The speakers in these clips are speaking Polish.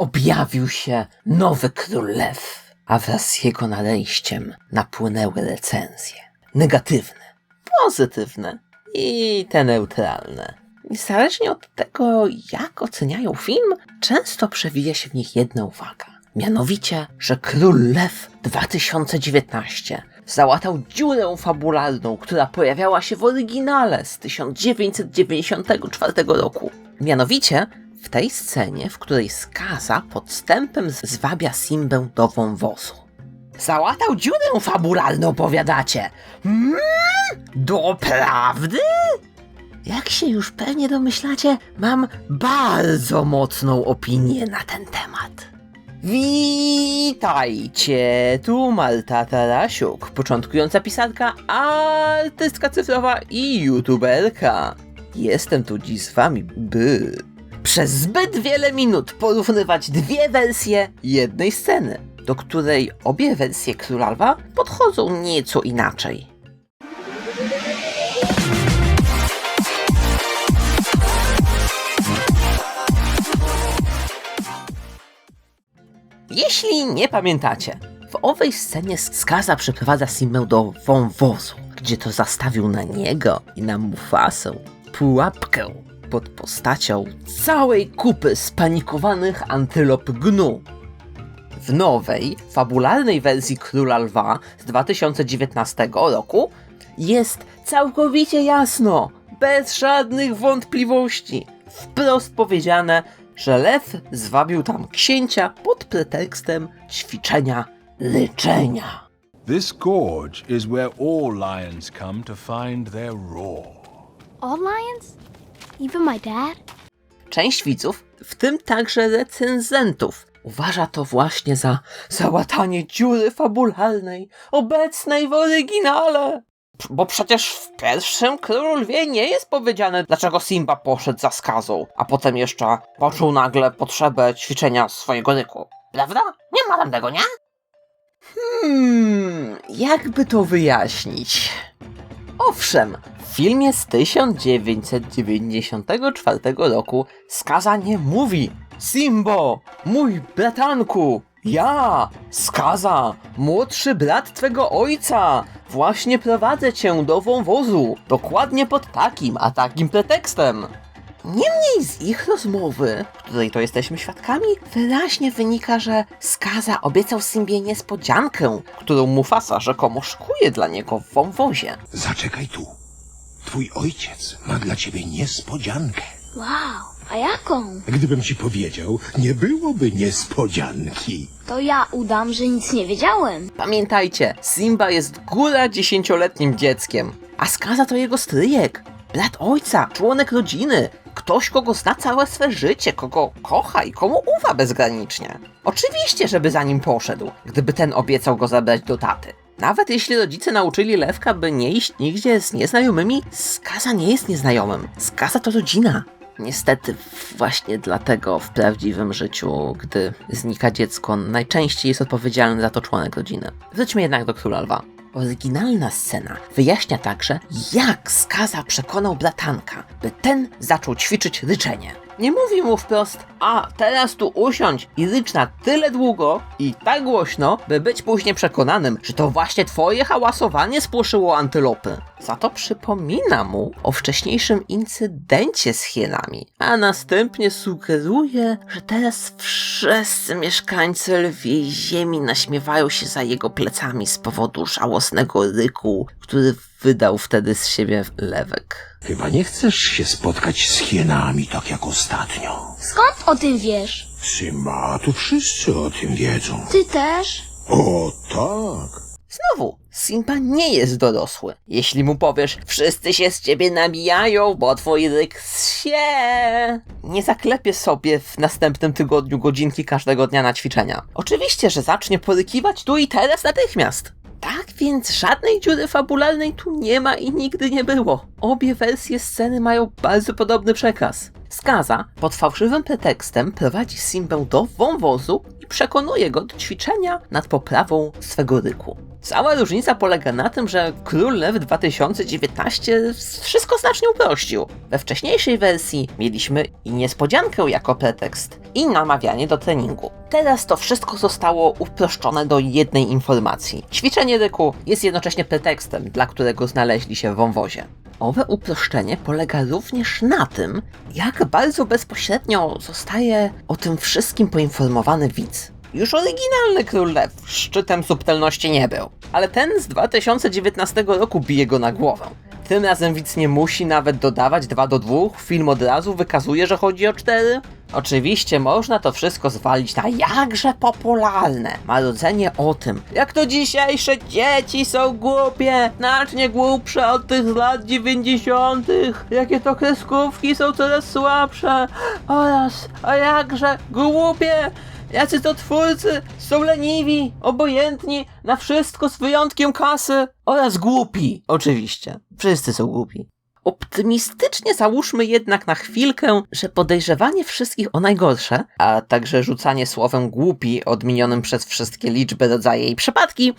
objawił się nowy król lew, a wraz z jego nadejściem napłynęły recenzje. Negatywne, pozytywne i te neutralne. Niezależnie od tego, jak oceniają film, często przewija się w nich jedna uwaga. Mianowicie, że Król Lew 2019 załatał dziurę fabularną, która pojawiała się w oryginale z 1994 roku. Mianowicie w tej scenie, w której Skaza podstępem zwabia Simbę do wąwozu. Załatał dziurę fabularną, powiadacie? Mm? Doprawdy? Jak się już pewnie domyślacie, mam bardzo mocną opinię na ten temat. Witajcie, tu Malta Tarasiuk, początkująca pisarka, artystka cyfrowa i youtuberka. Jestem tu dziś z wami, by przez zbyt wiele minut porównywać dwie wersje jednej sceny, do której obie wersje Króla podchodzą nieco inaczej. Jeśli nie pamiętacie, w owej scenie Skaza przeprowadza Simmę do wąwozu, gdzie to zastawił na niego i na Mufasę pułapkę pod postacią całej kupy spanikowanych antylop gnu. W nowej, fabularnej wersji Króla Lwa z 2019 roku jest całkowicie jasno, bez żadnych wątpliwości, wprost powiedziane, że lew zwabił tam księcia pod pretekstem ćwiczenia leczenia. This gorge is where all lions come to find their roar. All lions? Even my dad? Część widzów, w tym także recenzentów, uważa to właśnie za załatanie dziury fabularnej, obecnej w oryginale. P- Bo przecież w pierwszym Królu Lwie nie jest powiedziane, dlaczego Simba poszedł za skazą, a potem jeszcze poczuł nagle potrzebę ćwiczenia swojego ryku. Prawda? Nie ma tam tego, nie? Hmm, jakby to wyjaśnić? Owszem, w filmie z 1994 roku. Skaza nie mówi. Simbo, mój bratanku, ja, Skaza, młodszy brat twego ojca, właśnie prowadzę cię do wąwozu, dokładnie pod takim, a takim pretekstem. Niemniej z ich rozmowy, której to jesteśmy świadkami, wyraźnie wynika, że Skaza obiecał Simbie niespodziankę, którą Mufasa rzekomo szkuje dla niego w wąwozie. Zaczekaj tu. Twój ojciec ma dla ciebie niespodziankę. Wow, a jaką? Gdybym ci powiedział, nie byłoby niespodzianki. To ja udam, że nic nie wiedziałem. Pamiętajcie, Simba jest góra dziesięcioletnim dzieckiem, a Skaza to jego stryjek, brat ojca, członek rodziny, ktoś, kogo zna całe swe życie, kogo kocha i komu ufa bezgranicznie. Oczywiście, żeby za nim poszedł, gdyby ten obiecał go zabrać do taty. Nawet jeśli rodzice nauczyli Lewka, by nie iść nigdzie z nieznajomymi, Skaza nie jest nieznajomym. Skaza to rodzina. Niestety, właśnie dlatego w prawdziwym życiu, gdy znika dziecko, najczęściej jest odpowiedzialny za to członek rodziny. Wróćmy jednak do Króla Lwa. Oryginalna scena wyjaśnia także, jak Skaza przekonał bratanka, by ten zaczął ćwiczyć ryczenie. Nie mówi mu wprost, a teraz tu usiądź i rycz na tyle długo i tak głośno, by być później przekonanym, że to właśnie twoje hałasowanie spłoszyło antylopy. Za to przypomina mu o wcześniejszym incydencie z hienami, a następnie sugeruje, że teraz wszyscy mieszkańcy lwiej ziemi naśmiewają się za jego plecami z powodu żałosnego ryku, który wydał wtedy z siebie lewek. Chyba nie chcesz się spotkać z hienami tak jak ostatnio. Skąd o tym wiesz? Simba, tu wszyscy o tym wiedzą. Ty też? O tak. Znowu, Simba nie jest dorosły. Jeśli mu powiesz, wszyscy się z ciebie nabijają, bo twój ryk się, nie zaklepie sobie w następnym tygodniu godzinki każdego dnia na ćwiczenia. Oczywiście, że zacznie porykiwać tu i teraz natychmiast. Tak więc żadnej dziury fabularnej tu nie ma i nigdy nie było. Obie wersje sceny mają bardzo podobny przekaz. Skaza pod fałszywym pretekstem prowadzi Simbę do wąwozu i przekonuje go do ćwiczenia nad poprawą swego ryku. Cała różnica polega na tym, że Król Lew 2019 wszystko znacznie uprościł. We wcześniejszej wersji mieliśmy i niespodziankę jako pretekst, i namawianie do treningu. Teraz to wszystko zostało uproszczone do jednej informacji. Ćwiczenie ryku jest jednocześnie pretekstem, dla którego znaleźli się w wąwozie. Owe uproszczenie polega również na tym, jak bardzo bezpośrednio zostaje o tym wszystkim poinformowany widz. Już oryginalny Król Lew szczytem subtelności nie był, ale ten z 2019 roku bije go na głowę. Tym razem widz nie musi nawet dodawać 2 do 2, film od razu wykazuje, że chodzi o 4. Oczywiście można to wszystko zwalić na jakże popularne marudzenie o tym, jak to dzisiejsze dzieci są głupie, znacznie głupsze od tych z lat 90., jakie to kreskówki są coraz słabsze oraz, a jakże głupie Jacy to twórcy są leniwi, obojętni na wszystko z wyjątkiem kasy oraz głupi. Oczywiście, wszyscy są głupi. Optymistycznie załóżmy jednak na chwilkę, że podejrzewanie wszystkich o najgorsze, a także rzucanie słowem głupi odmienionym przez wszystkie liczby, rodzaje i przypadki,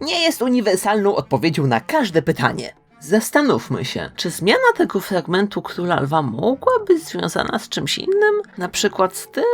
nie jest uniwersalną odpowiedzią na każde pytanie. Zastanówmy się, czy zmiana tego fragmentu Króla Lwa mogła być związana z czymś innym? Na przykład z tym,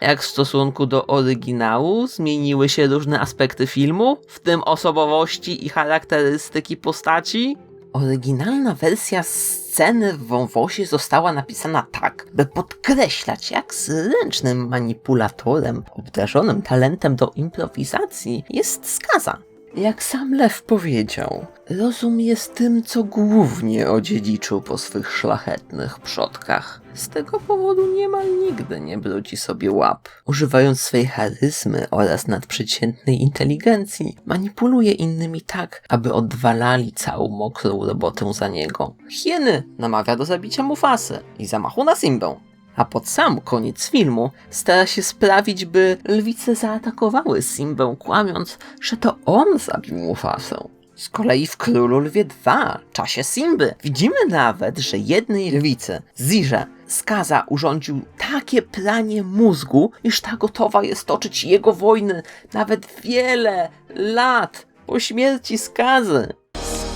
jak w stosunku do oryginału zmieniły się różne aspekty filmu, w tym osobowości i charakterystyki postaci? Oryginalna wersja sceny w wąwozie została napisana tak, by podkreślać, jak zręcznym manipulatorem, obdarzonym talentem do improwizacji jest skaza. Jak sam Lew powiedział, rozum jest tym, co głównie odziedziczył po swych szlachetnych przodkach. Z tego powodu niemal nigdy nie brudzi sobie łap. Używając swej charyzmy oraz nadprzeciętnej inteligencji, manipuluje innymi tak, aby odwalali całą mokrą robotę za niego. Hieny namawia do zabicia Mufasy i zamachu na Simbę. A pod sam koniec filmu stara się sprawić, by lwice zaatakowały Simbę, kłamiąc, że to on zabił Mufasę. Z kolei w Królu Lwie 2, czasie Simby, widzimy nawet, że jednej lwicy, Zirze, Skaza urządził takie pranie mózgu, iż ta gotowa jest toczyć jego wojny nawet wiele lat po śmierci Skazy.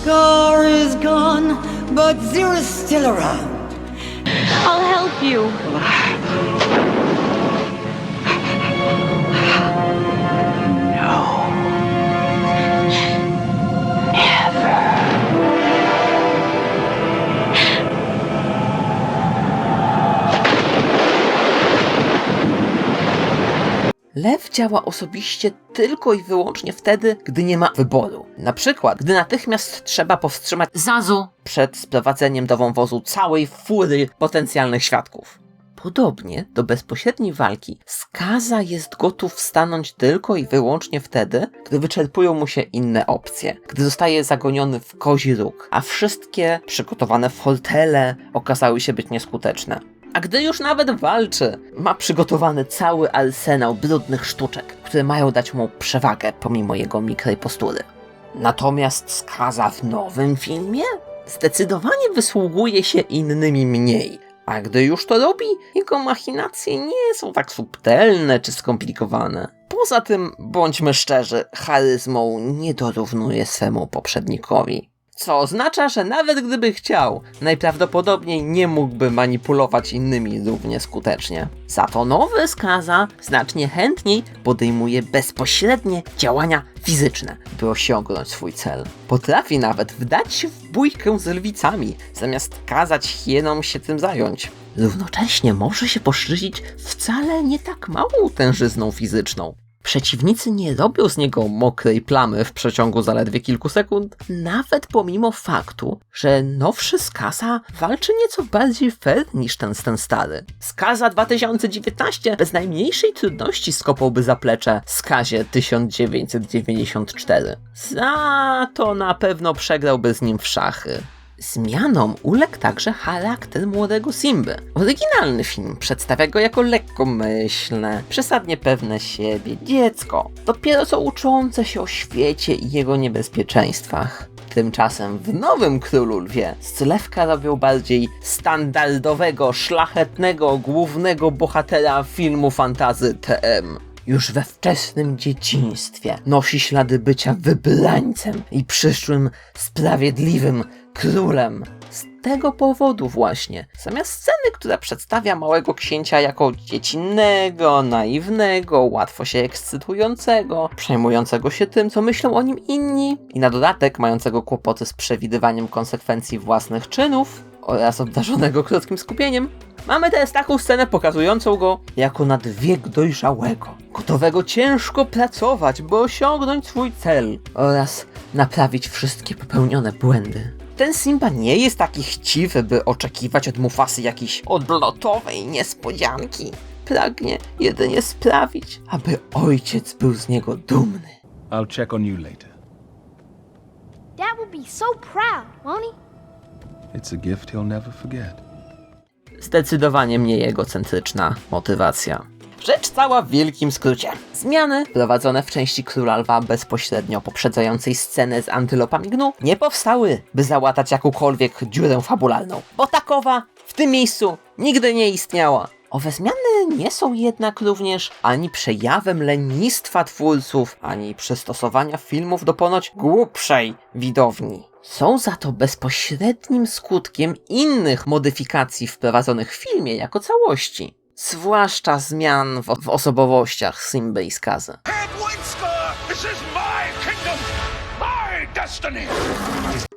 Scar is gone, but Zira's still around. I'll help you. Lew działa osobiście tylko i wyłącznie wtedy, gdy nie ma wyboru. Na przykład, gdy natychmiast trzeba powstrzymać Zazu przed sprowadzeniem do wąwozu całej fury potencjalnych świadków. Podobnie do bezpośredniej walki, skaza jest gotów stanąć tylko i wyłącznie wtedy, gdy wyczerpują mu się inne opcje, gdy zostaje zagoniony w kozi róg, a wszystkie przygotowane fortele okazały się być nieskuteczne. A gdy już nawet walczy, ma przygotowany cały arsenał brudnych sztuczek, które mają dać mu przewagę pomimo jego mikrej postury. Natomiast skaza w nowym filmie zdecydowanie wysługuje się innymi mniej. A gdy już to robi, jego machinacje nie są tak subtelne czy skomplikowane. Poza tym, bądźmy szczerzy, charyzmą nie dorównuje swemu poprzednikowi. Co oznacza, że nawet gdyby chciał, najprawdopodobniej nie mógłby manipulować innymi równie skutecznie. Za to nowy skaza znacznie chętniej podejmuje bezpośrednie działania fizyczne, by osiągnąć swój cel. Potrafi nawet wdać się w bójkę z lwicami, zamiast kazać hienom się tym zająć. Równocześnie może się poszczycić wcale nie tak małą tężyzną fizyczną. Przeciwnicy nie robią z niego mokrej plamy w przeciągu zaledwie kilku sekund, nawet pomimo faktu, że nowszy Skaza walczy nieco bardziej fair niż ten, ten stary. Skaza 2019 bez najmniejszej trudności skopałby zaplecze Skazie 1994. Za to na pewno przegrałby z nim w szachy. Zmianom uległ także charakter młodego Simby. Oryginalny film przedstawia go jako lekkomyślne, przesadnie pewne siebie dziecko, dopiero co uczące się o świecie i jego niebezpieczeństwach. Tymczasem w nowym Królu Lwie z robią bardziej standardowego, szlachetnego, głównego bohatera filmu fantazy TM. już we wczesnym dzieciństwie nosi ślady bycia wybrańcem i przyszłym sprawiedliwym królem. Z tego powodu właśnie, zamiast sceny, która przedstawia małego księcia jako dziecinnego, naiwnego, łatwo się ekscytującego, przejmującego się tym, co myślą o nim inni i na dodatek mającego kłopoty z przewidywaniem konsekwencji własnych czynów oraz obdarzonego krótkim skupieniem, mamy teraz taką scenę pokazującą go jako nad wiek dojrzałego, gotowego ciężko pracować, by osiągnąć swój cel oraz naprawić wszystkie popełnione błędy. Ten Simba nie jest taki chciwy, by oczekiwać od Mufasy jakiejś odlotowej niespodzianki. Pragnie jedynie sprawić, aby ojciec był z niego dumny. I'll check on you later. Dad will be so proud, won't he? It's a gift he'll never forget. Zdecydowanie mniej egocentryczna motywacja. Rzecz cała w wielkim skrócie. Zmiany wprowadzone w części Króla Lwa bezpośrednio poprzedzającej scenę z antylopami gnu nie powstały, by załatać jakąkolwiek dziurę fabularną, bo takowa w tym miejscu nigdy nie istniała. Owe zmiany nie są jednak również ani przejawem lenistwa twórców, ani przystosowania filmów do ponoć głupszej widowni. Są za to bezpośrednim skutkiem innych modyfikacji wprowadzonych w filmie jako całości. Zwłaszcza zmian w, w osobowościach Simby i Skazy.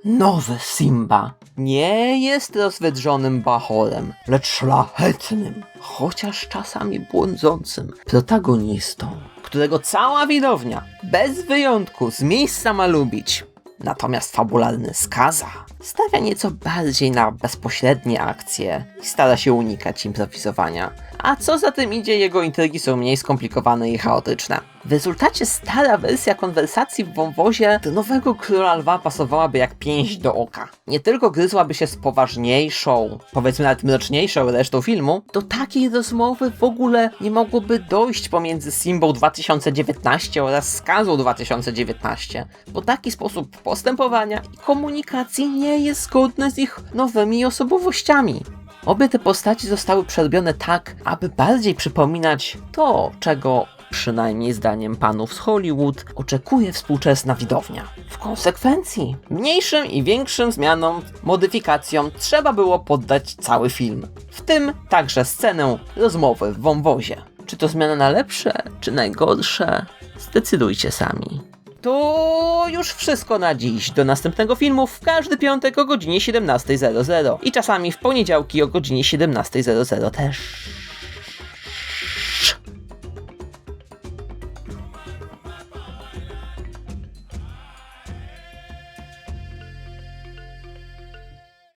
Nowy Simba nie jest rozwydrzonym bachorem, lecz szlachetnym, chociaż czasami błądzącym protagonistą, którego cała widownia, bez wyjątku, z miejsca ma lubić. Natomiast fabularny Skaza stawia nieco bardziej na bezpośrednie akcje i stara się unikać improwizowania. A co za tym idzie, jego intrygi są mniej skomplikowane i chaotyczne. W rezultacie stara wersja konwersacji w wąwozie do nowego króla lwa pasowałaby jak pięść do oka. Nie tylko gryzłaby się z poważniejszą, powiedzmy nawet mroczniejszą resztą filmu, do takiej rozmowy w ogóle nie mogłoby dojść pomiędzy Simbą 2019 oraz Skazą 2019, bo taki sposób postępowania i komunikacji nie jest zgodny z ich nowymi osobowościami. Obie te postaci zostały przerobione tak, aby bardziej przypominać to, czego przynajmniej zdaniem panów z Hollywood oczekuje współczesna widownia. W konsekwencji, mniejszym i większym zmianom, modyfikacjom trzeba było poddać cały film, w tym także scenę rozmowy w wąwozie. Czy to zmiana na lepsze, czy najgorsze? Zdecydujcie sami. To już wszystko na dziś. Do następnego filmu w każdy piątek o godzinie 17.00 i czasami w poniedziałki o godzinie 17.00 też.